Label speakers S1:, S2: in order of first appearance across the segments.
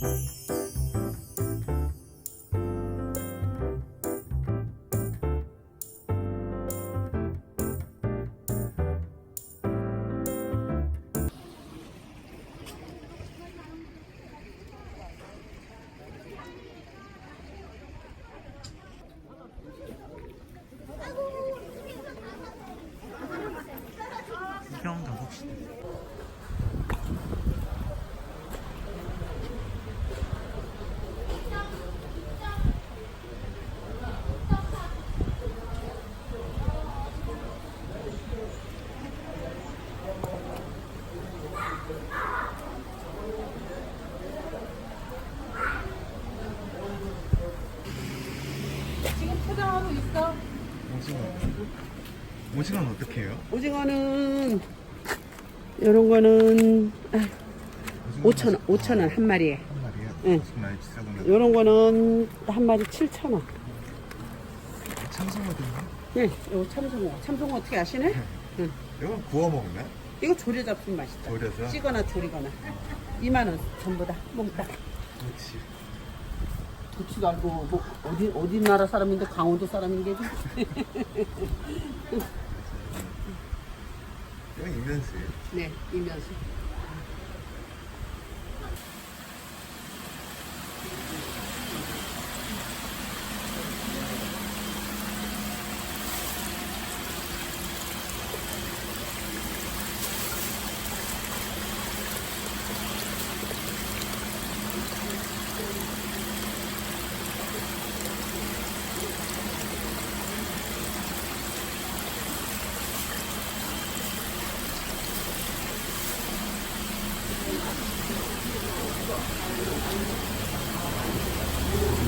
S1: 구 오징어는 어떻게 해요?
S2: 오징어는 이런 거는
S1: 오징어
S2: 5천 원, 5천 원 한 마리에.
S1: 한 마리요?
S2: 응.
S1: 많이 비싸구나.
S2: 이런 거는 한 마리 7천 원.
S1: 참송어든요?
S2: 네, 이거 참송어. 참송어 어떻게 아시네? 응.
S1: 이건 구워 먹나?
S2: 이거 조려 잡수면 맛있다.
S1: 조려서?
S2: 찌거나 조리거나. 2만 원 전부 다 몽땅.
S1: 그렇지.
S2: 도치도 알고 뭐 어디 어디 나라 사람인데 강원도 사람인 게지.
S1: 이면수예요.
S2: 네, 이면수.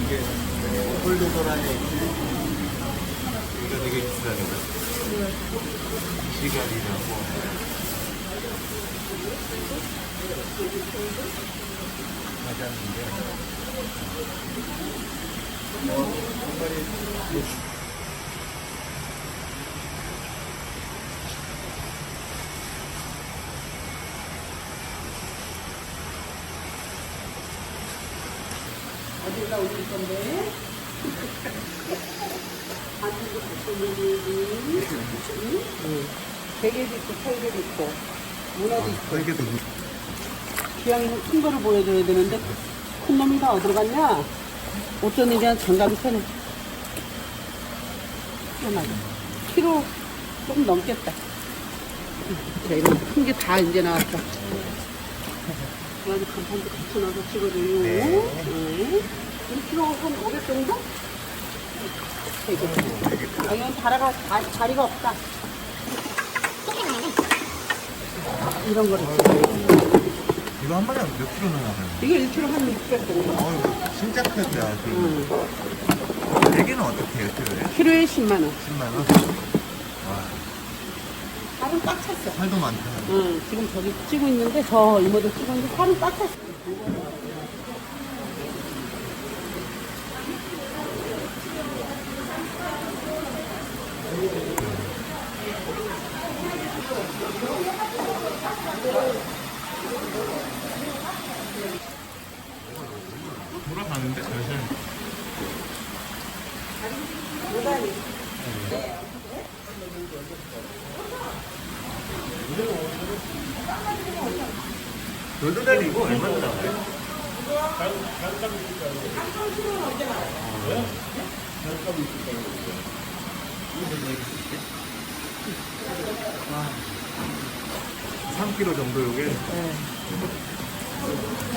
S1: 이게 홀도도라니 이거 되게 비싸네. 시간이라고. 맞았는데. 어, 한 마리
S2: 어디다 올릴 건데? 반죽도 볶음면이지. 응? 대게도 있고, 문어도 있고.
S1: 설계도
S2: 기왕이면 큰 거를 보여줘야 되는데, 큰 놈이 다 어디로 갔냐? 어쩐 일이야, 장갑이 펴네. 시원하게. 키로 조금 넘겠다. 자, 이런 큰 게 다 이제 나왔어. 그래가지고 간판도 같이 넣어서 찍어줘요.
S1: 네.
S2: 네. 1kg 한 500 정도? 되게. 아, 이건 자리가, 자, 자리가 없다. 이런 거를 찍어요.
S1: 이거 한 마리 몇 킬로나 나가요?
S2: 이게 1kg 한 600 정도.
S1: 어, 이거 진짜 크다. 그
S2: 응.
S1: 대게는 어떻게 해요, 킬로에?
S2: 키로에 10만 원.
S1: 10만원? 와,
S2: 살은 꽉 찼어.
S1: 살도 많다.
S2: 응, 지금 저기 찍고 있는데 저 이모들 찍었는데 살은 꽉 찼어.
S1: 돌아가는데? 절실. 돌도다리 이거 얼마나 나와요? 와. 3kg 정도 요게
S2: 네.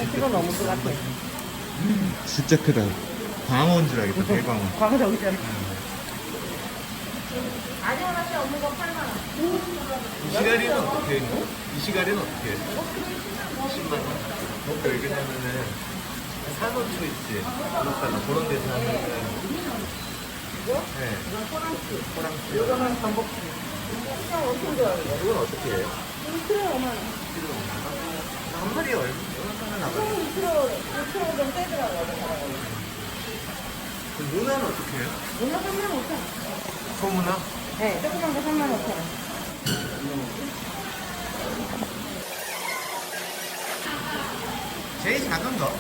S2: 1kg 넘은 것 같아.
S1: 진짜 크다 광어인 줄 알겠다 대광어
S2: 과거 저기 있잖아.
S1: 이 시가리는 어떻게 해요? 이 시가리는 어떻게 해요? 10만원 어, 왜냐면은 산호초 있지 그렇다가 그런 데서 하면은 네 호랑치 호랑치 이거는 전복 이건 어떻게 해요? 1kg 5만원 1kg 5만 원 한 마리에 얼마나 나가요?
S3: 2kg, 2kg 좀 떼더라고요.
S1: 그 문어는 어떻게 해요?
S3: 문어 3만 5천 원.
S1: 소문어?
S3: 네, 조그만 거 3만 5천 원.
S1: 제일 작은 거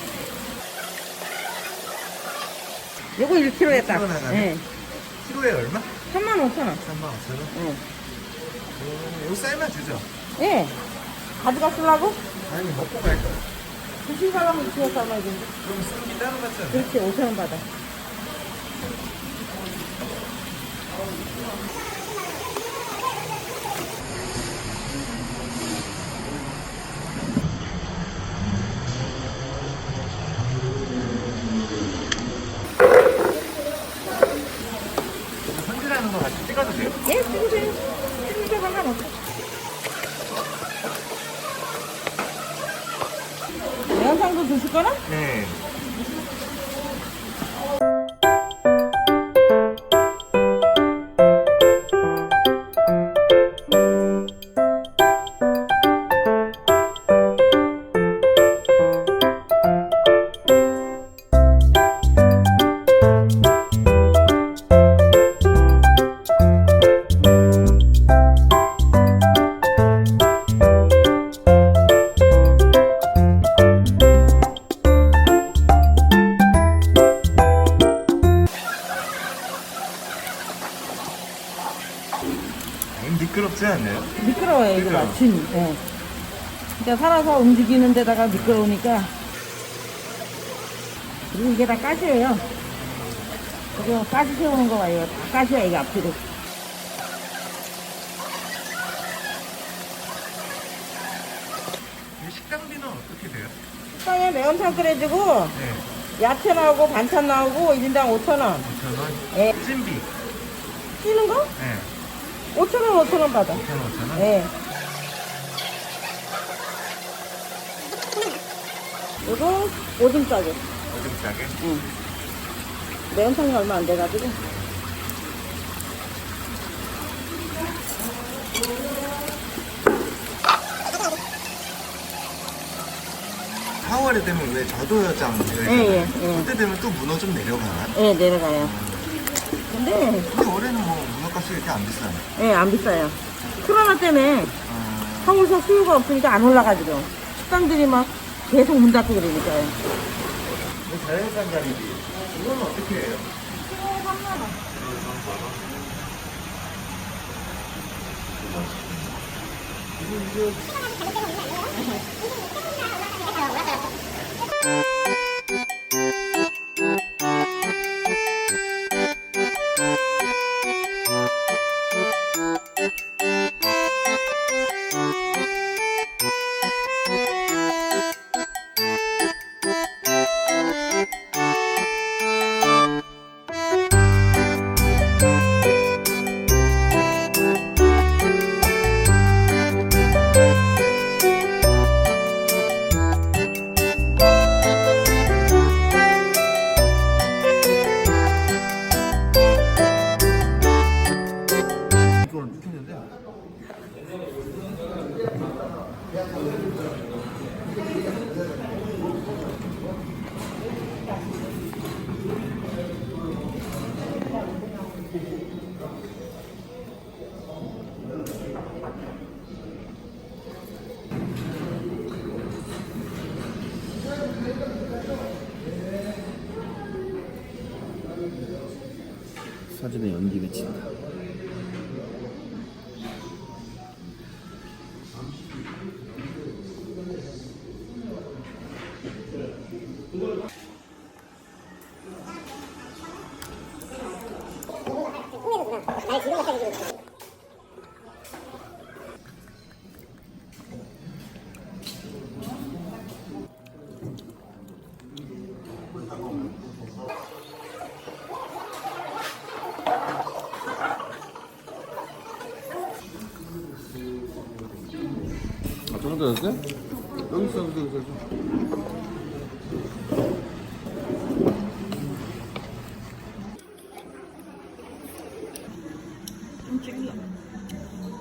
S3: 요거 1kg에 딱.
S1: 1kg 나가네.
S3: 예.
S1: 키로에 얼마?
S3: 3만 5천 원.
S1: 3만 5천 원?
S3: 예.
S1: 오, 이거 쌀만 주죠?
S3: 예. 가져가 쓰려고?
S1: 아니 먹고 갈 거야
S3: 드시고 가려면 이렇게 삶아야 돼.
S1: 그럼 쓰기 따로 않나?
S3: 그렇지, 5천 원 받아. 이거
S1: 그죠?
S3: 마침. 예. 진짜 살아서 움직이는 데다가 미끄러우니까. 그리고 이게 다 가시예요. 이거 가시 세우는 거 봐요. 다 가시야, 이게 앞뒤로.
S1: 이 식당비는 어떻게 돼요?
S3: 식당에 매운탕 끓여주고,
S1: 네
S3: 야채 나오고, 반찬 나오고, 1인당 5,000원.
S1: 5천원
S3: 예.
S1: 찜비
S3: 뛰는 거?
S1: 네
S3: 5,000원, 5,000원 받아.
S1: 5천원 5천원?
S3: 예. 요거 오줌 싸게.
S1: 어좀 싸게?
S3: 응. 매운탕이 얼마 안 돼가지고.
S1: 4월에 되면 왜 저도여장
S3: 예, 예, 예.
S1: 그때 되면 또 문어 좀 내려가나?
S3: 예, 내려가요. 근데,
S1: 근데 올해는 뭐 문어값이 이렇게 안 비싸네
S3: 예, 안 비싸요. 코로나 때문에
S1: 아,
S3: 서울서 수요가 없으니까 안 올라가지고. 식당들이 막 계속 문 닫고 그러니까요.
S1: 이 자연산 가리비 이건 어떻게 해요? 이걸 사진에 연기 맺힌다
S4: 아, 저런 데였어요? 여기 있어, 여기 있어, 여기 있어.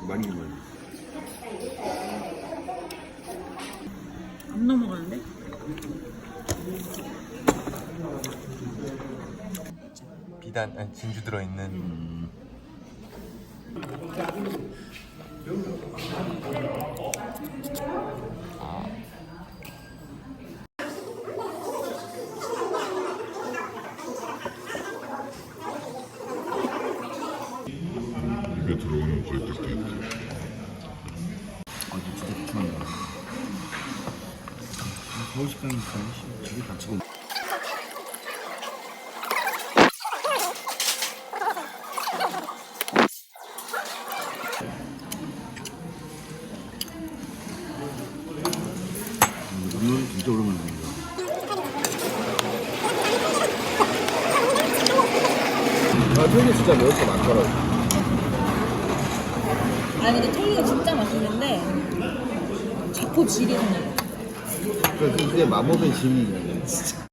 S4: 많이 많이.
S3: 안 넘어가는데?
S1: 비단 아니 진주 들어있는
S5: 입에 들어오는 걸때도 있대.
S4: 아, 이거 진짜 좋아한다. 서울 식당이니까 집에 진짜 오랜만에 먹는다. 아, 튀김 진짜 매울 거 많더라고.
S3: 아니 근데 털리가 진짜 맛있는데 자꾸 질이 나요.
S4: 그러니까 그게 맛먹은 질이 있는 거야.